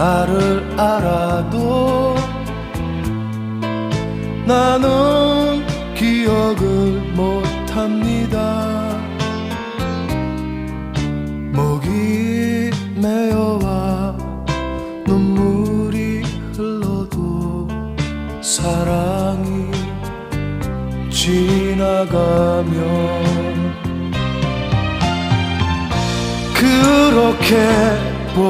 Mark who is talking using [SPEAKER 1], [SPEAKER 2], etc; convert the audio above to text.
[SPEAKER 1] 나를 알아도 나는 기억을 못합니다. 목이 메어와 눈물이 흘러도 사랑이 지나가면 그렇게